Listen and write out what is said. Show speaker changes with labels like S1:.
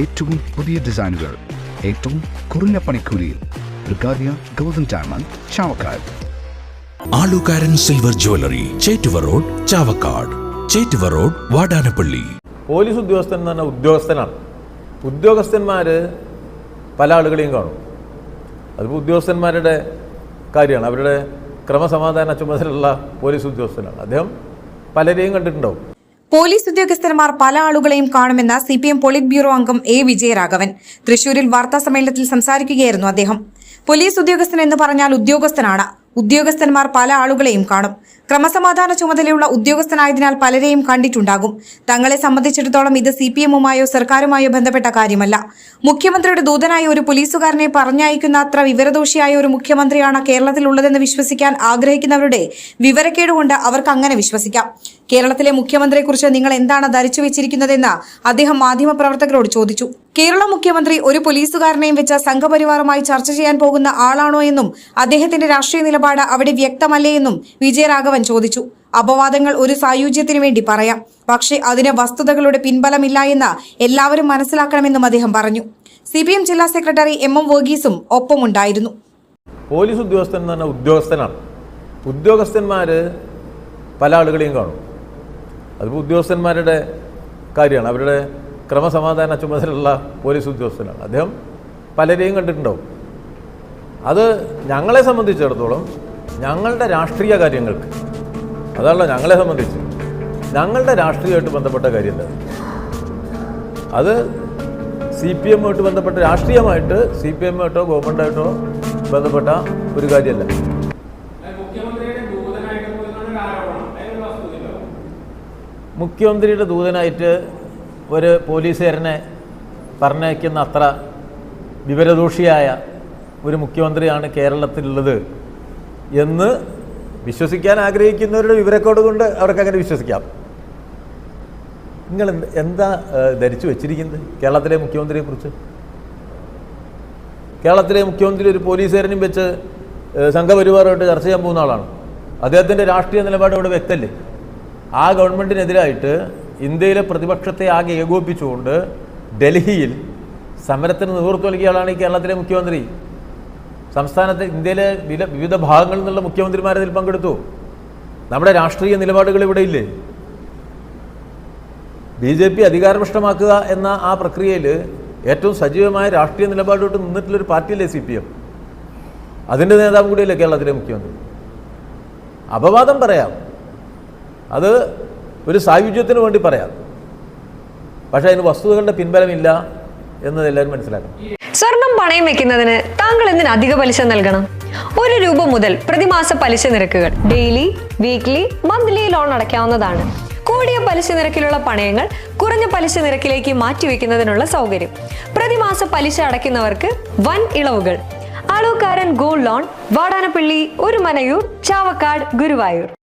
S1: ഏറ്റവും പുതിയ ഡിസൈനുകൾ ഏറ്റവും കുറഞ്ഞ പണിക്കൂലിയിൽ ബ്രിഗാദിയ ഗോൾഡൻ ഡയമണ്ട് ചാവക്കാട്
S2: ആലുകാരൻ silver jewellery Chettuva road Chavakkad Chettuva road Vadanappally
S3: police ഉദ്യോഗസ്ഥൻ എന്ന് പറഞ്ഞാൽ ഉദ്യോഗസ്ഥനാണ് ഉദ്യോഗസ്ഥന്മാർ പല ആളുകളെയും കാണും അതിപ്പോൾ ഉദ്യോഗസ്ഥന്മാരുടെ കാര്യമാണ് അവരുടെ ക്രമസമാധാന ചുമതലയുള്ള പോലീസ് ഉദ്യോഗസ്ഥനാണ് അദ്ദേഹം പലരെയും കണ്ടിട്ടുണ്ടാവും
S4: പോലീസ് ഉദ്യോഗസ്ഥന്മാർ പല ആളുകളെയും കാണുമെന്ന C P M politburo അംഗം എ വിജയരാഘവൻ തൃശൂരിൽ വാർത്താ സമ്മേളനത്തിൽ സംസാരിക്കുകയായിരുന്നു അദ്ദേഹം പോലീസ് ഉദ്യോഗസ്ഥൻ എന്ന് പറഞ്ഞാൽ ഉദ്യോഗസ്ഥനാണ് ഉദ്യോഗസ്ഥന്മാർ പല ആളുകളെയും കാണും ക്രമസമാധാന ചുമതലയുള്ള ഉദ്യോഗസ്ഥനായതിനാൽ പലരെയും കണ്ടിട്ടുണ്ടാകും തങ്ങളെ സംബന്ധിച്ചിടത്തോളം ഇത് സി പി എമ്മുമായോ സർക്കാരുമായോ ബന്ധപ്പെട്ട കാര്യമല്ല മുഖ്യമന്ത്രിയുടെ ദൂതനായ ഒരു പോലീസുകാരനെ പറഞ്ഞയക്കുന്ന അത്ര വിവരദോഷിയായ ഒരു മുഖ്യമന്ത്രിയാണ് കേരളത്തിലുള്ളതെന്ന് വിശ്വസിക്കാൻ ആഗ്രഹിക്കുന്നവരുടെ വിവരക്കേടുകൊണ്ട് അവർക്ക് അങ്ങനെ വിശ്വസിക്കാം കേരളത്തിലെ മുഖ്യമന്ത്രിയെക്കുറിച്ച് നിങ്ങൾ എന്താണ് ധരിച്ചു വെച്ചിരിക്കുന്നതെന്ന് അദ്ദേഹം മാധ്യമപ്രവർത്തകരോട് ചോദിച്ചു കേരള മുഖ്യമന്ത്രി ഒരു പോലീസുകാരനെയും വെച്ച സംഘപരിവാറുമായി ചർച്ച ചെയ്യാൻ പോകുന്ന ആളാണോ എന്നും അദ്ദേഹത്തിന്റെ രാഷ്ട്രീയ നിലപാട് അവിടെ വ്യക്തമല്ലേ എന്നും വിജയരാഘവൻ ചോദിച്ചു അപവാദങ്ങൾ ഒരു സായുജ്യത്തിനു വേണ്ടി പറയാം പക്ഷേ അതിന് വസ്തുതകളുടെ പിൻബലമില്ല എന്ന് എല്ലാവരും മനസ്സിലാക്കണമെന്നും അദ്ദേഹം പറഞ്ഞു സി പി എം ജില്ലാ സെക്രട്ടറി എം എം വർഗീസും ഒപ്പമുണ്ടായിരുന്നു
S3: പോലീസ് ഉദ്യോഗസ്ഥൻ എന്ന് പറഞ്ഞാൽ ഉദ്യോഗസ്ഥനാണ് ഉദ്യോഗസ്ഥന്മാർ പല ആളുകളെയും കാണും അതിപ്പോൾ ഉദ്യോഗസ്ഥന്മാരുടെ കാര്യമാണ് അവരുടെ ക്രമസമാധാന ചുമതലയുള്ള പോലീസ് ഉദ്യോഗസ്ഥനാണ് അദ്ദേഹം പലരെയും കണ്ടിട്ടുണ്ടാവും അത് ഞങ്ങളെ സംബന്ധിച്ചിടത്തോളം ഞങ്ങളുടെ രാഷ്ട്രീയ കാര്യങ്ങൾക്ക് അതാണല്ലോ ഞങ്ങളെ സംബന്ധിച്ച് ഞങ്ങളുടെ രാഷ്ട്രീയമായിട്ട് ബന്ധപ്പെട്ട കാര്യം എന്താ അത് സി പി എമ്മുമായിട്ട് ബന്ധപ്പെട്ട രാഷ്ട്രീയമായിട്ട് സി പി എമ്മുമായിട്ടോ ഗവൺമെൻറ്റായിട്ടോ ബന്ധപ്പെട്ട ഒരു കാര്യമല്ല മുഖ്യമന്ത്രിയുടെ ദൂതനായിട്ട് ഒരു പോലീസുകാരനെ പറഞ്ഞയക്കുന്ന അത്ര വിവരദോഷിയായ ഒരു മുഖ്യമന്ത്രിയാണ് കേരളത്തിലുള്ളത് എന്ന് വിശ്വസിക്കാൻ ആഗ്രഹിക്കുന്നവരുടെ വിവരക്കോട് കൊണ്ട് അവർക്ക് അങ്ങനെ വിശ്വസിക്കാം നിങ്ങൾ എന്താ ധരിച്ചു വെച്ചിരിക്കുന്നത് കേരളത്തിലെ മുഖ്യമന്ത്രിയെ കുറിച്ച് കേരളത്തിലെ മുഖ്യമന്ത്രി ഒരു പോലീസുകാരനും വെച്ച് സംഘപരിവാറുമായിട്ട് ചർച്ച ചെയ്യാൻ പോകുന്ന ആളാണ് അദ്ദേഹത്തിൻ്റെ രാഷ്ട്രീയ നിലപാട് ഇവിടെ വ്യക്തമല്ലേ ആ ഗവൺമെൻറ്റിനെതിരായിട്ട് ഇന്ത്യയിലെ പ്രതിപക്ഷത്തെ ആകെ ഏകോപിപ്പിച്ചുകൊണ്ട് ഡൽഹിയിൽ സമരത്തിന് നേതൃത്വം നൽകിയയാളാണ് ഈ കേരളത്തിലെ മുഖ്യമന്ത്രി സംസ്ഥാനത്തെ ഇന്ത്യയിലെ വിവിധ ഭാഗങ്ങളിൽ നിന്നുള്ള മുഖ്യമന്ത്രിമാരെ ഇതിൽ പങ്കെടുത്തു നമ്മുടെ രാഷ്ട്രീയ നിലപാടുകൾ ഇവിടെ ഇല്ലേ ബി ജെ പി അധികാരപക്ഷമാക്കുക എന്ന ആ പ്രക്രിയയിൽ ഏറ്റവും സജീവമായ രാഷ്ട്രീയ നിലപാടോട്ട് നിന്നിട്ടുള്ളൊരു പാർട്ടിയല്ലേ സി പി എം അതിൻ്റെ നേതാവ് കൂടിയല്ലേ കേരളത്തിലെ മുഖ്യമന്ത്രി അപവാദം പറയാം അത് ഒരു സായുജ്യത്തിന് വേണ്ടി പറയാം പക്ഷേ അതിന് വസ്തുതകളുടെ പിൻബലമില്ല എന്നത് എല്ലാവരും മനസ്സിലാക്കണം
S5: സ്വർണം പണയം വെക്കുന്നതിന് താങ്കൾ എന്തിന് അധിക പലിശ നൽകണം ഒരു രൂപ മുതൽ പ്രതിമാസ പലിശ നിരക്കുകൾ ഡെയിലി വീക്ക്ലി മന്ത്ലി ലോൺ അടയ്ക്കാവുന്നതാണ് കൂടിയ പലിശ നിരക്കിലുള്ള പണയങ്ങൾ കുറഞ്ഞ പലിശ നിരക്കിലേക്ക് മാറ്റിവെക്കുന്നതിനുള്ള സൗകര്യം പ്രതിമാസ പലിശ അടയ്ക്കുന്നവർക്ക് വൻ ഇളവുകൾ അളവുകാരൻ ഗോൾഡ് ലോൺ വാടാനപ്പള്ളി മനയൂർ ചാവക്കാട് ഗുരുവായൂർ